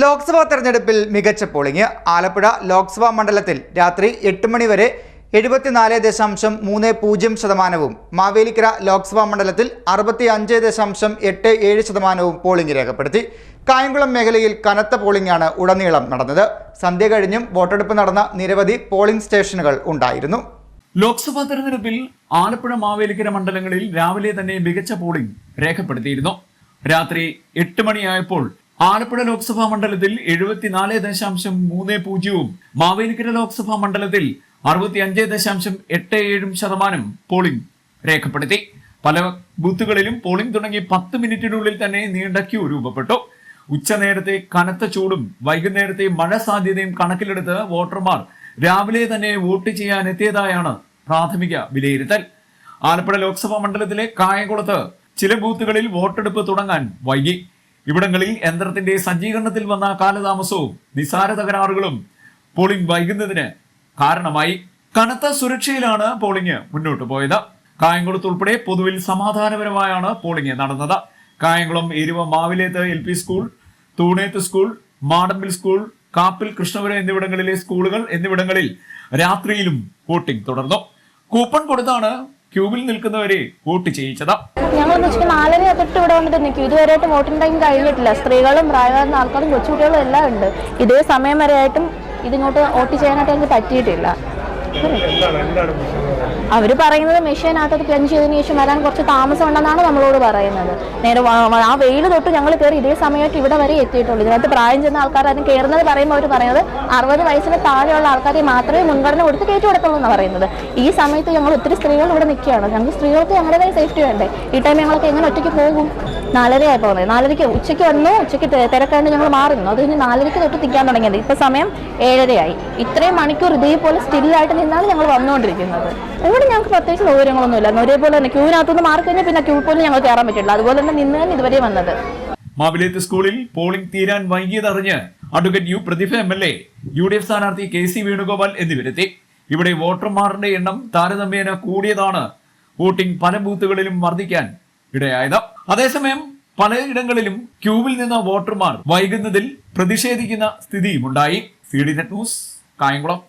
ലോക്സഭാ തെരഞ്ഞെടുപ്പിൽ മികച്ച പോളിംഗ്. ആലപ്പുഴ ലോക്സഭാ മണ്ഡലത്തിൽ രാത്രി എട്ട് മണിവരെ എഴുപത്തിനാല് ദശാംശം മൂന്ന് പൂജ്യം ശതമാനവും മാവേലിക്കര ലോക്സഭാ മണ്ഡലത്തിൽ അറുപത്തി അഞ്ച് ദശാംശം എട്ട് ഏഴ് ശതമാനവും പോളിംഗ് രേഖപ്പെടുത്തി. കായംകുളം മേഖലയിൽ കനത്ത പോളിംഗാണ് ഉടനീളം നടന്നത്. സന്ധ്യ കഴിഞ്ഞും വോട്ടെടുപ്പ് നടന്ന നിരവധി പോളിംഗ് സ്റ്റേഷനുകൾ ഉണ്ടായിരുന്നു. ലോക്സഭാ തെരഞ്ഞെടുപ്പിൽ ആലപ്പുഴ മാവേലിക്കര മണ്ഡലങ്ങളിൽ രാവിലെ തന്നെ മികച്ച പോളിംഗ് രേഖപ്പെടുത്തിയിരുന്നു. രാത്രി എട്ട് മണിയായപ്പോൾ ആലപ്പുഴ ലോക്സഭാ മണ്ഡലത്തിൽ എഴുപത്തിനാല് ദശാംശം മൂന്ന് പൂജ്യവും മാവേലിക്കര ലോക്സഭാ മണ്ഡലത്തിൽ അറുപത്തി അഞ്ച് ദശാംശം എട്ട് ഏഴും ശതമാനം പോളിംഗ് രേഖപ്പെടുത്തി. പല ബൂത്തുകളിലും പോളിംഗ് തുടങ്ങി പത്ത് മിനിറ്റിനുള്ളിൽ തന്നെ നീണ്ട ക്യൂ രൂപപ്പെട്ടു. ഉച്ചനേരത്തെ കനത്ത ചൂടും വൈകുന്നേരത്തെ മഴ സാധ്യതയും കണക്കിലെടുത്ത് വോട്ടർമാർ രാവിലെ തന്നെ വോട്ട് ചെയ്യാൻ എത്തിയതായാണ് പ്രാഥമിക വിലയിരുത്തൽ. ആലപ്പുഴ ലോക്സഭാ മണ്ഡലത്തിലെ കായംകുളത്ത് ചില ബൂത്തുകളിൽ വോട്ടെടുപ്പ് തുടങ്ങാൻ വൈകി. ഇവിടങ്ങളിൽ യന്ത്രത്തിന്റെ സജ്ജീകരണത്തിൽ വന്ന കാലതാമസവും നിസാര തകരാറുകളും പോളിംഗ് വൈകുന്നതിന് കാരണമായി കനത്ത സുരക്ഷയിലാണ് പോളിംഗ് മുന്നോട്ട് പോയത്. കായംകുളത്ത് ഉൾപ്പെടെ പൊതുവിൽ സമാധാനപരമായാണ് പോളിംഗ് നടന്നത്. Kayamkulam Eruva Mavileth L P school Thoonethu school Madampil school Kappil Krishnapuram എന്നിവിടങ്ങളിലെ സ്കൂളുകൾ എന്നിവിടങ്ങളിൽ രാത്രിയിലും വോട്ടിംഗ് തുടർന്നു. കൂപ്പൺ കൊടുത്താണ് ക്യൂവിൽ നിൽക്കുന്നവരെ വോട്ട് ചെയ്യിച്ചത്. ഞങ്ങളെന്ന് വെച്ചാൽ നാലര തൊട്ട് ഇവിടെ വന്നിട്ട് നിൽക്കും. ഇതുവരെയായിട്ട് വോട്ടിംഗ് ടൈം കഴിഞ്ഞിട്ടില്ല. സ്ത്രീകളും പ്രായമായിരുന്ന ആൾക്കാരും കൊച്ചുകുട്ടികളും എല്ലാം ഉണ്ട്. ഇതേ സമയം വരെയായിട്ടും ഇതിങ്ങോട്ട് വോട്ട് ചെയ്യാനായിട്ട് ഞങ്ങൾക്ക് പറ്റിയിട്ടില്ല. അവർ പറയുന്നത് മെഷീനകത്തൊക്കെ പ്ലഞ്ച് ചെയ്തതിനു ശേഷം വരാൻ കുറച്ച് താമസം ഉണ്ടെന്നാണ് നമ്മളോട് പറയുന്നത്. നേരെ ആ വെയിൽ തൊട്ട് ഞങ്ങൾ കയറി ഇതേ സമയത്ത് ഇവിടെ വരെ എത്തിയിട്ടുള്ളൂ. ഇതിനകത്ത് പ്രായം ചെന്ന ആൾക്കാർ അതിന് കയറുന്നത് പറയുമ്പോൾ അവർ പറയുന്നത് അറുപത് വയസ്സിന് താഴെയുള്ള ആൾക്കാരെ മാത്രമേ മുൻഗണന കൊടുത്ത് കയറ്റി കൊടുക്കുള്ളൂ എന്നാണ് പറയുന്നത്. ഈ സമയത്ത് ഞങ്ങൾ ഒത്തിരി സ്ത്രീകൾ ഇവിടെ നിൽക്കുകയാണ്. ഞങ്ങൾക്ക് സ്ത്രീകൾക്ക് ഞങ്ങളുടേതായ സേഫ്റ്റി വേണ്ടേ? ഈ ടൈം ഞങ്ങളൊക്കെ എങ്ങനെ ഒറ്റയ്ക്ക് പോകും? നാലരയായി പോകുന്നത്. നാലരയ്ക്ക് ഉച്ചയ്ക്ക് വന്നു ഉച്ചയ്ക്ക് തിരക്കായിട്ട് ഞങ്ങൾ മാറി നിന്നു അത് കഴിഞ്ഞ് നാലരയ്ക്ക് തൊട്ട് നിൽക്കാൻ തുടങ്ങിയത്. ഇപ്പം സമയം ഏഴരയായി. ഇത്രയും മണിക്കൂർ ഇതേപോലെ സ്റ്റില്ലായിട്ട് നിന്നാണ് ഞങ്ങൾ വന്നുകൊണ്ടിരിക്കുന്നത് ഇവിടെ ഞങ്ങൾക്ക് പ്രത്യേകിച്ച് സൗകര്യങ്ങളൊന്നും ഇല്ല ഒരേപോലെ തന്നെ ക്യൂവിനകത്തുനിന്ന് മാറി കഴിഞ്ഞാൽ പിന്നെ ക്യൂ പോലും ഞങ്ങൾ കയറാൻ പറ്റില്ല. അതുപോലെ തന്നെ നിന്ന് തന്നെ ഇതുവരെ വന്നത്. മാവിലേത്ത് സ്കൂളിൽ പോളിംഗ് തീരാൻ വൈകിയതറിഞ്ഞ് advocate U Prathibha M L A U D F സ്ഥാനാർത്ഥി കെ സി വേണുഗോപാൽ എന്നിവരെത്തി. ഇവിടെ വോട്ടർമാരുടെ എണ്ണം താരതമ്യേന കൂടിയതാണ്. വോട്ടിംഗ് പല ബൂത്തുകളിലും വർദ്ധിക്കാൻ ഇടയായത്. അതേസമയം പലയിടങ്ങളിലും ക്യൂവിൽ നിന്ന് വോട്ടർമാർ വൈകുന്നതിൽ പ്രതിഷേധിക്കുന്ന സ്ഥിതിയുമുണ്ടായി C D net news Kayamkulam.